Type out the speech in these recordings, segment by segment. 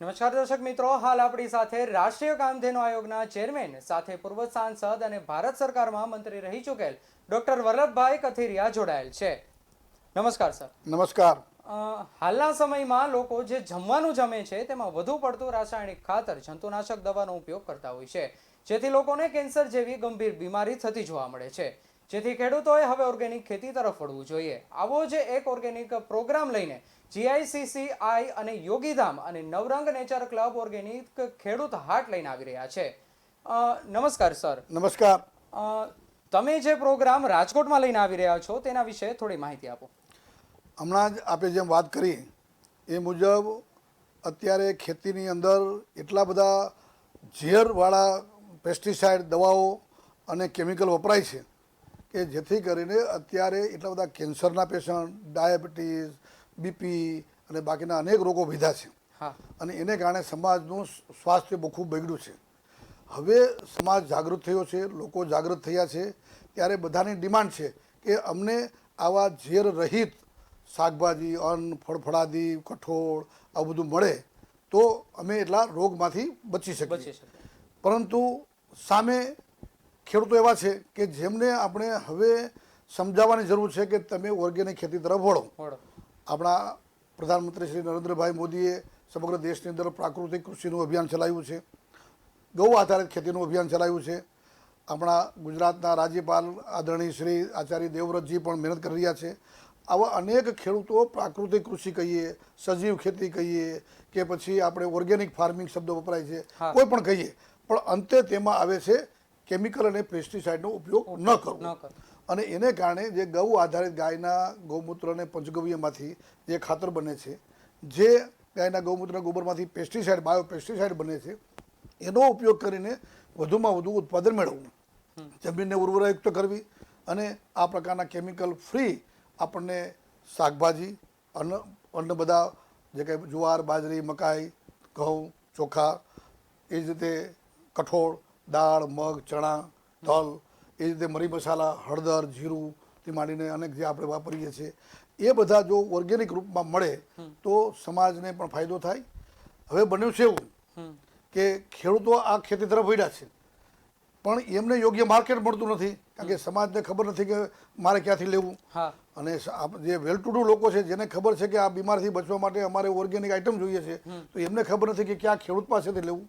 નમસ્કાર દર્શક મિત્રો હાલ આપણી સાથે રાષ્ટ્રીય કામધેનુ આયોગના ચેરમેન સાથે પૂર્વ સાંસદ અને ભારત સરકારમાં મંત્રી રહી ચૂકેલ ડોક્ટર વલ્લભભાઈ કથિરિયા જોડાયેલ છે. નમસ્કાર સર. નમસ્કાર. હાલના સમયમાં લોકો જે જમવાનું જમે છે તેમાં વધુ પડતું રાસાયણિક ખાતર જંતુનાશક દવાનો ઉપયોગ કરતા હોય છે. જેથી લોકોને કેન્સર જેવી ગંભીર બીમારી થતી જોવા મળે છે. જેથી ખેડૂતોએ હવે ઓર્ગેનિક ખેતી તરફ વળવું જોઈએ. આવો જ એક ઓર્ગેનિક પ્રોગ્રામ લઈને જીઆઈસીસીઆઈ અને યોગીધામ અને નવરંગ નેચર ક્લબ ઓર્ગેનિક ખેડૂત હાટ લઈને આવી રહ્યા છે. નમસ્કાર સર. નમસ્કાર. તમે જે પ્રોગ્રામ રાજકોટમાં લઈને આવી રહ્યા છો તેના વિશે થોડી માહિતી આપો. હમણાં જ આપણે જેમ વાત કરી એ મુજબ અત્યારે ખેતીની અંદર એટલા બધા ઝેરવાળા પેસ્ટિસાઇડ દવાઓ અને કેમિકલ વપરાય છે કે જેથી કરીને અત્યારે એટલા બધા કેન્સરના પેશન્ટ ડાયાબિટીસ બીપી અને બાકીના અનેક રોગો ભીધા છે અને એને કારણે સમાજનું સ્વાસ્થ્ય બહુ ખૂબ બગડ્યું છે. હવે સમાજ જાગૃત થયો છે લોકો જાગૃત થયા છે ત્યારે બધાની ડિમાન્ડ છે કે અમને આવા ઝેર રહિત શાકભાજી અન્ન ફળફળાદી કઠોળ આવું બધું મળે તો અમે એટલા રોગમાંથી બચી શકીએ. પરંતુ સામે ખેડૂતો એવા છે કે જેમને આપણે હવે સમજાવવાની જરૂર છે કે તમે ઓર્ગેનિક ખેતી તરફ વળો. આપણા પ્રધાનમંત્રી શ્રી નરેન્દ્રભાઈ મોદીએ સમગ્ર દેશની અંદર પ્રાકૃતિક કૃષિનું અભિયાન ચલાવ્યું છે. ગૌ આધારિત ખેતીનું અભિયાન ચલાવ્યું છે. આપણા ગુજરાતના રાજ્યપાલ આદરણીય શ્રી આચાર્ય દેવવ્રતજી પણ મહેનત કરી રહ્યા છે. આવા અનેક ખેડૂતો પ્રાકૃતિક કૃષિ કહીએ સજીવ ખેતી કહીએ કે પછી આપણે ઓર્ગેનિક ફાર્મિંગ શબ્દો વપરાય છે. કોઈ પણ કહીએ. પણ અંતે તેમાં આવે છે કેમિકલ અને પેસ્ટિસાઇડનો ઉપયોગ ન કરવો. ન કરો અને એને કારણે જે ગૌ આધારિત ગાયના ગૌમૂત્ર અને પંચગવ્યમાંથી જે ખાતર બને છે, જે ગાયના ગૌમૂત્ર ગોબરમાંથી પેસ્ટિસાઇડ બાયો પેસ્ટિસાઇડ બને છે, એનો ઉપયોગ કરીને વધુમાં વધુ ઉત્પાદન મેળવવું. જમીનને ઉર્વરાયુક્ત કરવી અને આ પ્રકારના કેમિકલ ફ્રી આપણને શાકભાજી, અન્ન અન્ન બધા જે કંઈ જુવાર, બાજરી, મકાઈ, ઘઉં, ચોખા, એ જ રીતે કઠોળ, દાળ, મગ, ચણા, તલ એ રીતે મરી મસાલા હળદર જીરું થી માંડીને અનેક જે આપણે વાપરીએ છીએ એ બધા જો ઓર્ગેનિક રૂપમાં મળે તો સમાજને પણ ફાયદો થાય. હવે બન્યું છે એવું કે ખેડૂતો આ ખેતી તરફ વળ્યા છે. પણ એમને યોગ્ય માર્કેટ મળતું નથી કારણ કે સમાજને ખબર નથી કે મારે ક્યાંથી લેવું. અને જે વેલ ટુ ડુ લોકો છે જેને ખબર છે કે આ બીમારથી બચવા માટે અમારે ઓર્ગેનિક આઇટમ જોઈએ છે તો એમને ખબર નથી કે ક્યાં ખેડૂત પાસેથી લેવું.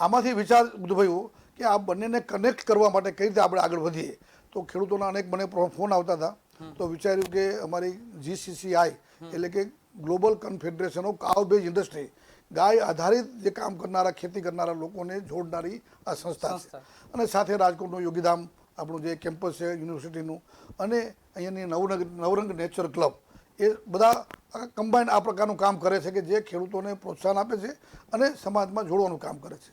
આમાંથી વિચાર ઉદ્ભવ્યો કે આ બંનેને કનેક્ટ કરવા માટે કઈ રીતે આપણે આગળ વધીએ? તો ખેડૂતોના અનેક મને ફોન આવતા હતા. તો વિચાર્યું કે અમારી જીસીસીઆઈ એટલે કે global confederation of cow base industry ગાય આધારિત જે કામ કરનારા ખેતી કરનારા લોકોને જોડનારી આ સંસ્થા છે. અને સાથે રાજકોટનું યોગીધામ આપણું જે કેમ્પસ છે યુનિવર્સિટીનું અને અહીંયાની નવરંગ નવરંગ નેચર ક્લબ એ બધા કમ્બાઈન આ પ્રકારનું કામ કરે છે કે જે ખેડૂતોને પ્રોત્સાહન આપે છે અને સમાજમાં જોડવાનું કામ કરે છે.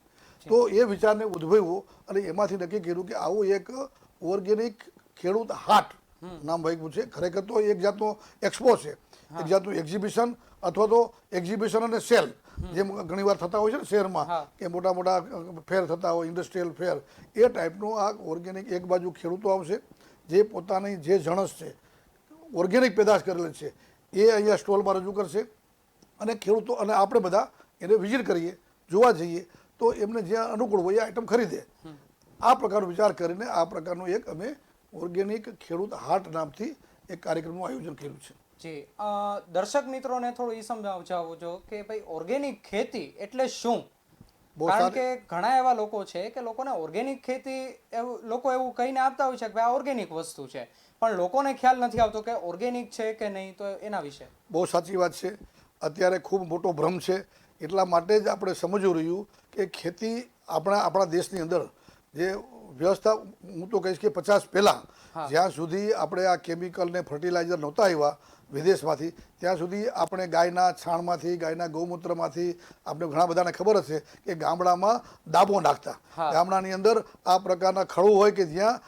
તો એ વિચારને ઉદ્ભવ્યો અને એમાંથી નક્કી કર્યું કે આવું એક ઓર્ગેનિક ખેડૂત હાટ નામ ભાઈ છે ખરેખર તો એક જાતનો એક્સપો છે. એક જાતનું એક્ઝિબિશન અથવા તો એક્ઝિબિશન અને સેલ જેમ ઘણી વાર થતા હોય છે ને શહેરમાં કે મોટા મોટા ફેર થતા હોય ઇન્ડસ્ટ્રીયલ ફેર. એ ટાઈપનું આ ઓર્ગેનિક એક બાજુ ખેડૂતો આવશે જે પોતાની જે જણસ છે ઓર્ગેનિક પેદાશ કરેલી છે એ અહીંયા સ્ટોલમાં રજૂ કરશે. અને ખેડૂતો અને આપણે બધા એને વિઝિટ કરીએ જોવા જઈએ. તો એમને જ્યાં અનુકૂળ હોય એ આઈટમ ખરીદે. આ પ્રકારનો વિચાર કરીને આ પ્રકારનો એક અમે ઓર્ગેનિક ખેડૂત હાટ નામથી એક કાર્યક્રમનું આયોજન કર્યું છે. જી. દર્શક મિત્રોને થોડું એ સમજાવજો જો કે ભાઈ ઓર્ગેનિક ખેતી એટલે શું? કારણ કે ઘણા એવા લોકો છે કે લોકોને ઓર્ગેનિક ખેતી એવું લોકો એવું કહીને આપતા હોય છે કે ભાઈ આ ઓર્ગેનિક વસ્તુ છે. પણ લોકોને ખ્યાલ નથી આવતો કે ઓર્ગેનિક છે કે નહીં તો એના વિશે. બહુ સાચી વાત છે. અત્યારે ખૂબ મોટો ભ્રમ છે એટલા માટે જ આપણે સમજવું રહ્યું કે ખેતી આપણા આપણા દેશની અંદર જે વ્યવસ્થા હું તો કહીશ કે પચાસ પહેલાં જ્યાં સુધી આપણે આ કેમિકલ ને ફર્ટિલાઇઝર નહોતા આવ્યા વિદેશમાંથી ત્યાં સુધી આપણે ગાયના છાણમાંથી ગાયના ગૌમૂત્રમાંથી આપણે ઘણા બધાને ખબર હશે કે ગામડામાં દાબો નાખતા. ગામડાની અંદર આ પ્રકારના ખડું હોય કે જ્યાં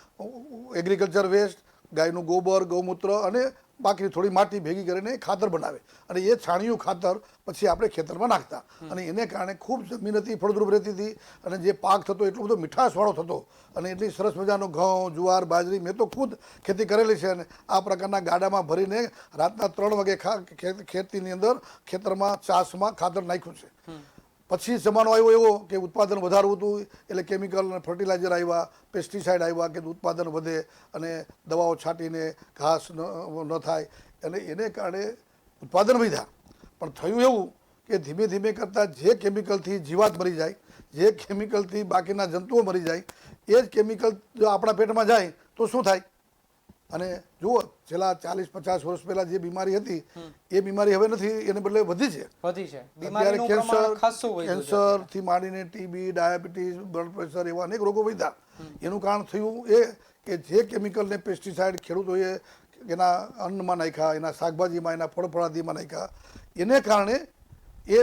એગ્રીકલ્ચર વેસ્ટ ગાયનું ગોબર ગૌમૂત્ર અને બાકી થોડી માટી ભેગી કરીને ખાતર બનાવે. અને એ છાણિયું ખાતર પછી આપણે ખેતરમાં નાખતા. અને એને કારણે ખૂબ જમીન હતી, ફળદ્રુપ રહેતી હતી. અને જે પાક થતો, એટલો બધો મીઠાશવાળો થતો. અને એટલી સરસ મજાનો ઘઉં, જુવાર, બાજરી, મેં તો ખુદ ખેતી કરેલી છે. અને આ પ્રકારના ગાડામાં ભરીને રાતના ત્રણ વાગે ખેતીની અંદર ખેતરમાં, ચાસમાં ખાતર નાખ્યું છે. પછી જમાનો આવ્યો એવો કે ઉત્પાદન વધારવું હતું, એટલે કેમિકલ અને ફર્ટિલાઇઝર આવ્યા પેસ્ટિસાઇડ આવ્યા કે ઉત્પાદન વધે અને દવાઓ છાંટીને ઘાસ ન થાય. અને એને કારણે ઉત્પાદન વધ્યા. પણ થયું એવું કે ધીમે ધીમે કરતાં જે કેમિકલથી જીવાત મરી જાય, જે કેમિકલથી બાકીના જંતુઓ મરી જાય, એ જ કેમિકલ જો આપણા પેટમાં જાય તો શું થાય? અને જુઓ છેલ્લા ચાલીસ પચાસ વર્ષ પહેલા જે બીમારી હતી એ બીમારી હવે નથી એને બદલે વધી છે. વધી છે. અત્યારે કેન્સર કેન્સરથી માંડીને ટીબી ડાયાબિટીસ બ્લડ પ્રેશર એવા અનેક રોગો વધ્યા. એનું કારણ થયું એ કે જે કેમિકલને પેસ્ટિસાઇડ ખેડૂતોએ એના અન્નમાં નાખ્યા એના શાકભાજીમાં એના ફળફળાદીમાં નાખ્યા. એને કારણે એ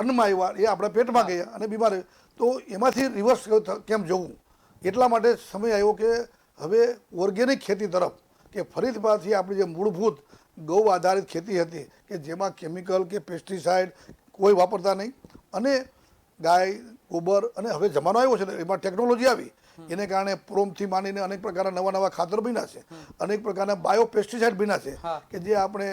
અન્નમાં આવ્યા એ આપણા પેટમાં ગયા અને બીમાર તો એમાંથી રિવર્સ કેમ જવું? એટલા માટે સમય આવ્યો કે હવે ઓર્ગેનિક ખેતી તરફ કે ફરીથી પાછી આપણી જે મૂળભૂત ગૌ આધારિત ખેતી હતી કે જેમાં કેમિકલ કે પેસ્ટિસાઇડ કોઈ વાપરતા નહીં. અને ગાય ગોબર અને હવે જમાનો આવ્યો છે ને એમાં ટેકનોલોજી આવી. એને કારણે પ્રોમથી માંડીને અનેક પ્રકારના નવા નવા ખાતર બન્યા છે. અનેક પ્રકારના બાયો પેસ્ટિસાઇડ બન્યા છે કે જે આપણે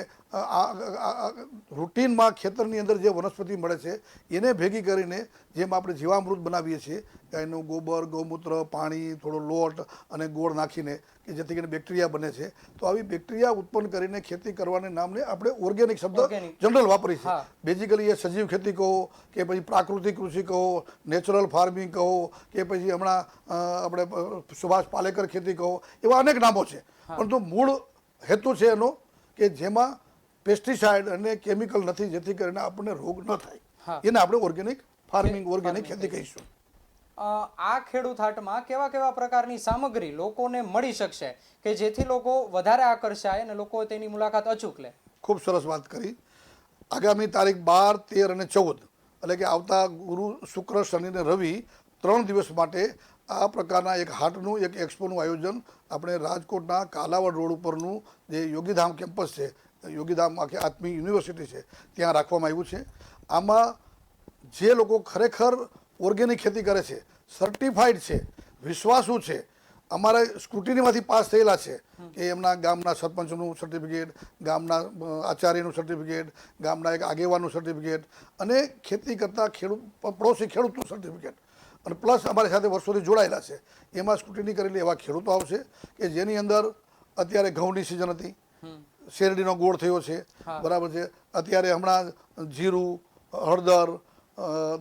રૂટીનમાં ખેતરની અંદર જે વનસ્પતિ મળે છે એને ભેગી કરીને જેમ આપણે જીવામૃત બનાવીએ છીએ ગાયનું ગોબર ગૌમૂત્ર પાણી થોડો લોટ અને ગોળ નાખીને કે જેથી કરીને બેક્ટેરિયા બને છે તો આવી બેક્ટેરિયા ઉત્પન્ન કરીને ખેતી કરવાને નામને આપણે ઓર્ગેનિક શબ્દ જનરલ વાપરી છે હા. બેઝિકલી એ સજીવ ખેતી કહો કે પછી પ્રાકૃતિક કૃષિ કહો નેચરલ ફાર્મિંગ કહો કે પછી હમણાં આપણે સુભાષ પાલેકર ખેતી કહો એવા અનેક નામો છે. પરંતુ મૂળ હેતુ છે એનો કે જેમાં પેસ્ટિસાઇડ અને કેમિકલ નથી જેથી કરીને આપણને રોગ ન થાય. એને આપણે ઓર્ગેનિક ફાર્મિંગ ઓર્ગેનિક ખેતી કહીશું. આ ખેડૂત હાટમાં કેવા કેવા પ્રકારની સામગ્રી લોકોને મળી શકશે કે જેથી લોકો વધારે આકર્ષાય અને લોકો તેની મુલાકાત અચૂક લે? ખૂબ સરસ વાત કરી. આગામી તારીખ બાર તેર અને ચૌદ એટલે કે આવતા ગુરુ શુક્ર શનિ અને રવિ ત્રણ દિવસ માટે આ પ્રકારના એક હાટનું એક એક્સપોનું આયોજન આપણે રાજકોટના કાલાવડ રોડ ઉપરનું જે યોગીધામ કેમ્પસ છે યોગીધામ આખી આત્મી યુનિવર્સિટી છે, ત્યાં રાખવામાં આવ્યું છે. આમાં જે લોકો ખરેખર ઓર્ગેનિક ખેતી કરે છે સર્ટિફાઈડ છે, વિશ્વાસુ છે, અમારે સ્કૂટીનીમાંથી પાસ થયેલા છે કે એમના ગામના સરપંચનું સર્ટિફિકેટ ગામના આચાર્યનું સર્ટિફિકેટ ગામના એક આગેવાનનું સર્ટિફિકેટ અને ખેતી કરતા ખેડૂત પડોશી ખેડૂતનું સર્ટિફિકેટ અને પ્લસ અમારી સાથે વર્ષોથી જોડાયેલા છે. એમાં સ્કૂટીની કરેલી એવા ખેડૂતો આવશે કે જેની અંદર અત્યારે ઘઉંની સિઝન હતી. શેરડીનો ગોળ થયો છે. બરાબર છે. અત્યારે હમણાં જીરું હળદર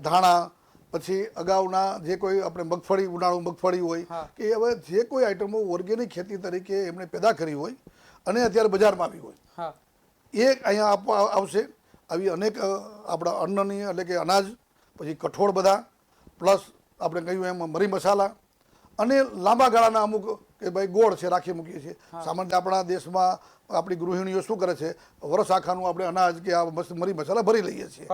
ધાણા પછી અગાઉના જે કોઈ આપણે મગફળી ઉનાળુ મગફળી હોય કે હવે જે કોઈ આઈટમો ઓર્ગેનિક ખેતી તરીકે એમણે પેદા કરી હોય અને અત્યારે બજારમાં આવી હોય. એ અહીંયા આપવા આવશે. આવી અનેક આપણા અન્નની એટલે કે અનાજ પછી કઠોળ બધા પ્લસ આપણે કહ્યું એમ મરી મસાલા અને લાંબા ગાળાના અમુક કે ભાઈ ગોળ છે રાખી મૂકીએ છીએ. સામાન્ય આપણા દેશમાં આપણી ગૃહિણીઓ શું કરે છે? વરસ આખાનું આપણે અનાજ કે આ મરી મસાલા ભરી લઈએ છીએ.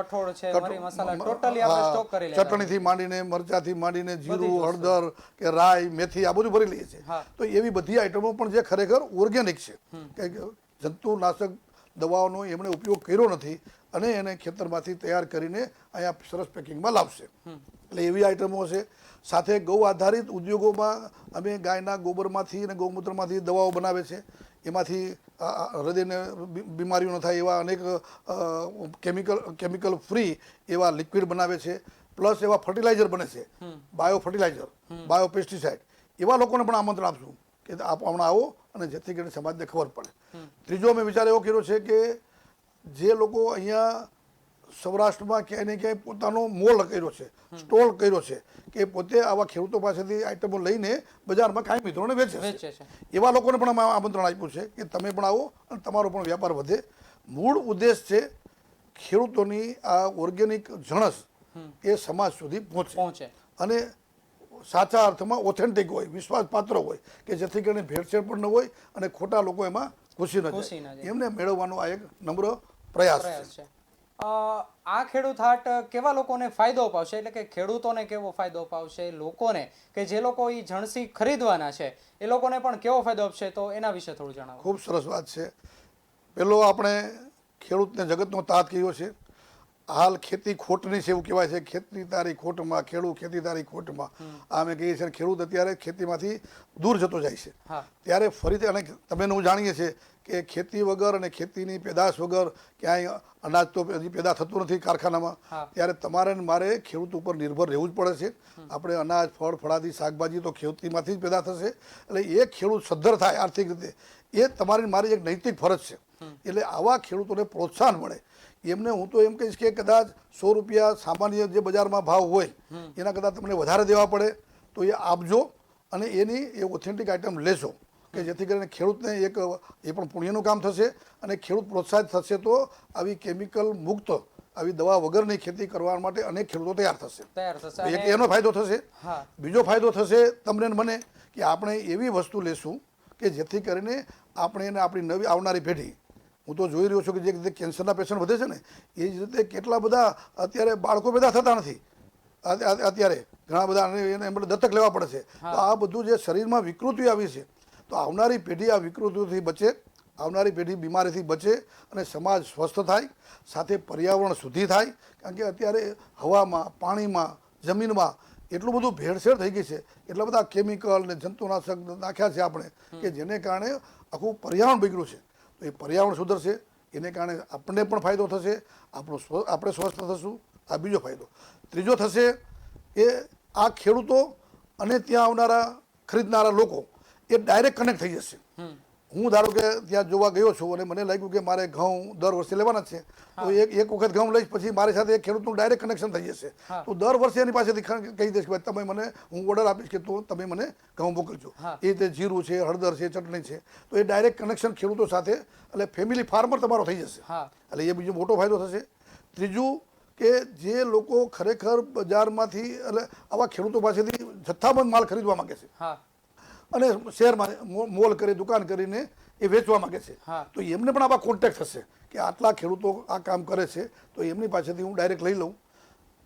ચટણીથી માંડીને મરચાથી માંડીને જીરું. હળદર કે રાઈ મેથી આ બધું ભરી લઈએ છીએ. તો એવી બધી આઈટમો પણ જે ખરેખર ઓર્ગેનિક છે. કે જંતુનાશક દવાઓનો એમણે ઉપયોગ કર્યો નથી અને એને ખેતરમાંથી તૈયાર કરીને અહીંયા સરસ પેકિંગમાં લાવશે. એટલે એવી આઈટમો હશે સાથે ગૌ આધારિત ઉદ્યોગોમાં અમે ગાયના ગોબરમાંથી અને ગૌમૂત્રમાંથી દવાઓ બનાવે છે. એમાંથી હૃદયને બીમારીઓ ન થાય એવા અનેક કેમિકલ કેમિકલ ફ્રી એવા લિક્વિડ બનાવે છે. પ્લસ એવા ફર્ટિલાઇઝર બને છે. બાયો ફર્ટિલાઇઝર બાયો પેસ્ટિસાઇડ એવા લોકોને પણ આમંત્રણ આપશું કે આપ હમણાં આવો અને જેથી કરીને સમાજને ખબર પડે. ત્રીજો અમે વિચાર એવો કર્યો છે કે જે લોકો અહીંયા સૌરાષ્ટ્રમાં ક્યાંય ને ક્યાંય પોતાનો મોલ કર્યો છે સ્ટોલ કર્યો છે કે પોતે આવા ખેડૂતો પાસેથી આઈટમો લઈને બજારમાં કાંઈ મિત્રોને વેચે છે. એવા લોકોને પણ અમે આમંત્રણ આપ્યું છે કે તમે પણ આવો અને તમારો પણ વ્યાપાર વધે. મૂળ ઉદ્દેશ છે ખેડૂતોની આ ઓર્ગેનિક જણસ એ સમાજ સુધી પહોંચે. અને સાચા અર્થમાં ઓથેન્ટિક હોય વિશ્વાસપાત્ર હોય કે જેથી કરીને ભેળસેળ પણ ન હોય અને ખોટા લોકો એમાં ઘૂસી ન. એમને મેળવવાનો આ એક નમ્ર પ્રયાસ છે. આ ખેડૂત હાટ કેવા લોકોને ફાયદો અપાવશે? એટલે કે ખેડૂતોને કેવો ફાયદો અપાવશે? લોકોને? કે જે લોકો એ જણસી ખરીદવાના છે, એ લોકોને પણ કેવો ફાયદો આપશે તો એના વિશે થોડું જણાવો. ખૂબ સરસ વાત છે. પેલો આપણે ખેડૂતને જગતનો તાત કહ્યો છે. હાલ ખેતી ખોટની છે એવું કહેવાય છે. ખેતી તારી ખોટમાં ખેડૂત ખેતી તારી ખોટમાં. આ અમે કહીએ છીએ ખેડૂત અત્યારે ખેતીમાંથી દૂર જતો જાય છે. ત્યારે ફરીથી અને તમે હું જાણીએ છીએ કે ખેતી વગર અને ખેતીની પેદાશ વગર ક્યાંય અનાજ તો હજી પેદા થતું નથી કારખાનામાં. ત્યારે તમારે મારે ખેડૂત ઉપર નિર્ભર રહેવું જ પડે છે. આપણે અનાજ ફળ ફળાદી શાકભાજી તો ખેતીમાંથી જ પેદા થશે. એટલે એ ખેડૂત સદ્ધર થાય આર્થિક રીતે. એ તમારી મારી એક નૈતિક ફરજ છે. એટલે આવા ખેડૂતોને પ્રોત્સાહન મળે. એમને હું તો એમ કહીશ કે કદાચ સો રૂપિયા સામાન્ય જે બજારમાં ભાવ હોય એના કદાચ તમને વધારે દેવા પડે તો એ આપજો અને એની એ ઓથેન્ટિક આઇટમ લેશો કે જેથી કરીને ખેડૂતને એક એ પણ પુણ્યનું કામ થશે અને ખેડૂત પ્રોત્સાહિત થશે તો આવી કેમિકલ મુક્ત આવી દવા વગરની ખેતી કરવા માટે અનેક ખેડૂતો તૈયાર થશે. તૈયાર થશે એક એનો ફાયદો થશે. બીજો ફાયદો થશે તમને મને કે આપણે એવી વસ્તુ લેશું કે જેથી કરીને આપણે એને આપણી નવી આવનારી પેઢી હું તો જોઈ રહ્યો છું કે જે રીતે કેન્સરના પેશન્ટ વધે છે ને એ જ રીતે કેટલા બધા અત્યારે બાળકો પેદા થતા નથી. અત્યારે ઘણા બધા એને એમ દત્તક લેવા પડે છે. તો આ બધું જે શરીરમાં વિકૃતિ આવી છે તો આવનારી પેઢી આ વિકૃતિથી બચે આવનારી પેઢી બીમારીથી બચે અને સમાજ સ્વસ્થ થાય સાથે પર્યાવરણ શુદ્ધિ થાય કારણ કે અત્યારે હવામાં પાણીમાં જમીનમાં એટલું બધું ભેળસેળ થઈ ગઈ છે. એટલા બધા કેમિકલ ને જંતુનાશક નાખ્યા છે આપણે કે જેને કારણે આખું પર્યાવરણ બગડ્યું છે. તો એ પર્યાવરણ સુધરશે, એને કારણે આપણને પણ ફાયદો થશે, આપણું સ્વ, આપણે સ્વસ્થ થશું, આ બીજો ફાયદો. ત્રીજો થશે એ આ ખેડૂતો અને ત્યાં આવનારા, ખરીદનારા લોકો એ ડાયરેક્ટ કનેક્ટ થઈ જશે. હું ધારો કે ત્યાં જોવા ગયો છું અને મને લાગ્યું કે મારે ઘઉં દર વર્ષે લેવાના જ છે તો એક એક વખત ઘઉં લઈશ પછી મારી સાથે એક ખેડૂતનું ડાયરેક્ટ કનેક્શન થઈ જશે. તો દર વર્ષે એની પાસેથી કહી દઈશ કે તમે મને હું ઓર્ડર આપીશ કે તો તમે મને ઘઉં મોકલજો. એ રીતે જીરું છે હળદર છે ચટણી છે તો એ ડાયરેક્ટ કનેક્શન ખેડૂતો સાથે એટલે ફેમિલી ફાર્મર તમારો થઈ જશે. એટલે એ બીજો મોટો ફાયદો થશે. ત્રીજું કે જે લોકો ખરેખર બજારમાંથી એટલે આવા ખેડૂતો પાસેથી જથ્થાબંધ માલ ખરીદવા માંગે છે હા. અને શહેરમાં મો- મોલ કરી દુકાન કરીને એ વેચવા માંગે છે. તો એમને પણ આવા કોન્ટેક્ટ થશે કે આટલા ખેડૂતો આ કામ કરે છે તો એમની પાસેથી હું ડાયરેક્ટ લઈ લઉં.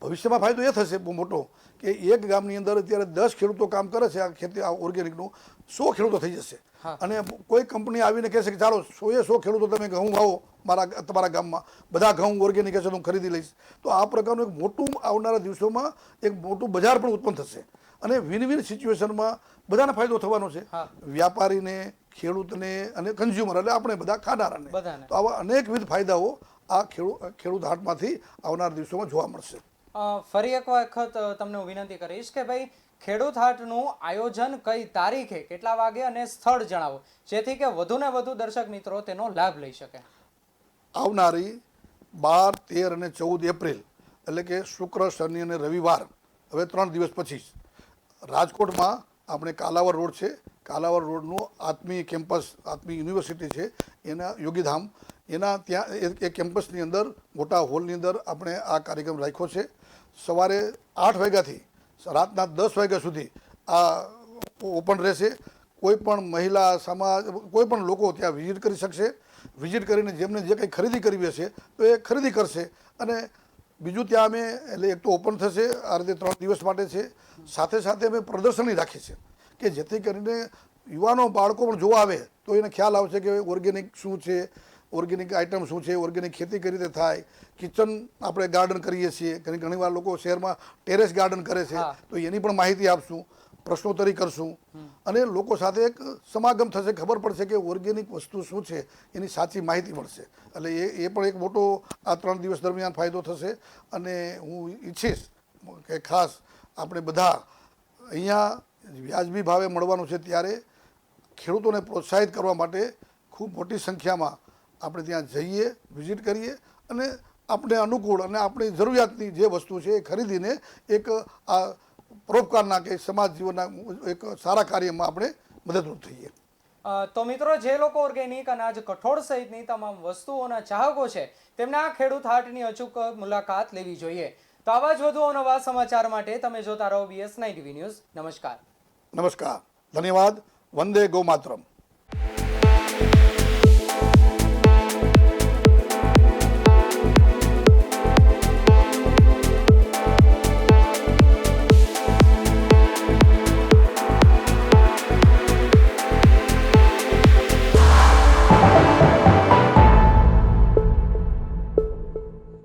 ભવિષ્યમાં ફાયદો એ થશે બહુ મોટો કે એક ગામની અંદર અત્યારે દસ ખેડૂતો કામ કરે છે આ ખેતી આ ઓર્ગેનિકનું સો ખેડૂતો થઈ જશે. અને કોઈ કંપની આવીને કહેશે કે ચાલો સો એ સો ખેડૂતો તમે ઘઉં વાવો મારા તમારા ગામમાં બધા ઘઉં ઓર્ગેનિક હશે તો હું ખરીદી લઈશ. તો આ પ્રકારનું એક મોટું આવનારા દિવસોમાં એક મોટું બજાર પણ ઉત્પન્ન થશે. અને વિન વિન સિચ્યુએશનમાં બધાને ફાયદો થવાનો છે. વ્યાપારીને ખેડૂતને અને કન્ઝ્યુમર એટલે આપણે બધા ખાનારાને. બધાને. તો આવા અનેકવિધ ફાયદાઓ આ ખેડૂત ખેડૂત હાટમાંથી આવનાર દિવસોમાં જોવા મળશે. ફરી એક વખત તમને હું વિનંતી કરીશ કે ભાઈ ખેડૂત હાટનું આયોજન કઈ તારીખે કેટલા વાગે અને સ્થળ જણાવો જેથી કે વધુને વધુ દર્શક મિત્રો તેનો લાભ લઈ શકે. આવનારી બાર તેર અને ચૌદ એપ્રિલ એટલે કે શુક્ર શનિ અને રવિવાર હવે ત્રણ દિવસ પછી રાજકોટમાં આપણે કાલાવર રોડ છે. કાલાવર રોડનું આત્મી કેમ્પસ આત્મી યુનિવર્સિટી છે. એના યોગીધામ, એના ત્યાં એ- કેમ્પસની અંદર, મોટા હોલની અંદર આપણે આ કાર્યક્રમ રાખ્યો છે. સવારે આઠ વાગ્યાથી, રાતના દસ વાગ્યા સુધી આ ઓપન રહેશે. કોઈ પણ મહિલા, સમાજ, કોઈ પણ લોકો ત્યાં વિઝિટ કરી શકશે. વિઝિટ કરીને જેમને જે કંઈ ખરીદી કરવી હશે, તો એ ખરીદી કરશે અને બીજું ત્યાં અમે એટલે એક તો ઓપન થશે આ રીતે ત્રણ દિવસ માટે છે. સાથે સાથે અમે પ્રદર્શની રાખી છે કે જેથી કરીને યુવાનો બાળકો પણ જોવા આવે તો એને ખ્યાલ આવશે કે ઓર્ગેનિક શું છે ઓર્ગેનિક આઇટમ શું છે ઓર્ગેનિક ખેતી કઈ રીતે થાય. કિચન આપણે ગાર્ડન કરીએ છીએ. ઘણી ઘણીવાર લોકો શહેરમાં ટેરેસ ગાર્ડન કરે છે. તો એની પણ માહિતી આપશું. પ્રશ્નોત્તરી કરશું. અને લોકો સાથે એક સમાગમ થશે. ખબર પડશે કે ઓર્ગેનિક વસ્તુ શું છે. એની સાચી માહિતી મળશે. એટલે એ એ પણ એક મોટો આ ત્રણ દિવસ દરમિયાન ફાયદો થશે. અને હું ઈચ્છીશ કે ખાસ આપણે બધા અહીંયા વ્યાજબી ભાવે મળવાનું છે ત્યારે ખેડૂતોને પ્રોત્સાહિત કરવા માટે ખૂબ મોટી સંખ્યામાં આપણે ત્યાં જઈએ, વિઝિટ કરીએ અને આપણે અનુકૂળ અને આપણી જરૂરિયાતની જે વસ્તુ છે એ ખરીદીને એક આ પરોપકારના કે સમાજ જીવનના એક સારા કાર્યમાં આપણે મદદરૂપ થઈએ. તો મિત્રો જે લોકો ઓર્ગેનિક અનાજ કઠોળ સહિતની તમામ વસ્તુઓના ચાહકો છે તેમને આ ખેડૂત હાટની અચૂક મુલાકાત લેવી જોઈએ. તો આવા જ વધુ નવા સમાચાર માટે તમે જોતા રહો બીએસ નાઇન ટીવી ન્યૂઝ નમસ્કાર. નમસ્કાર. ધન્યવાદ. વંદે ગૌ માતરમ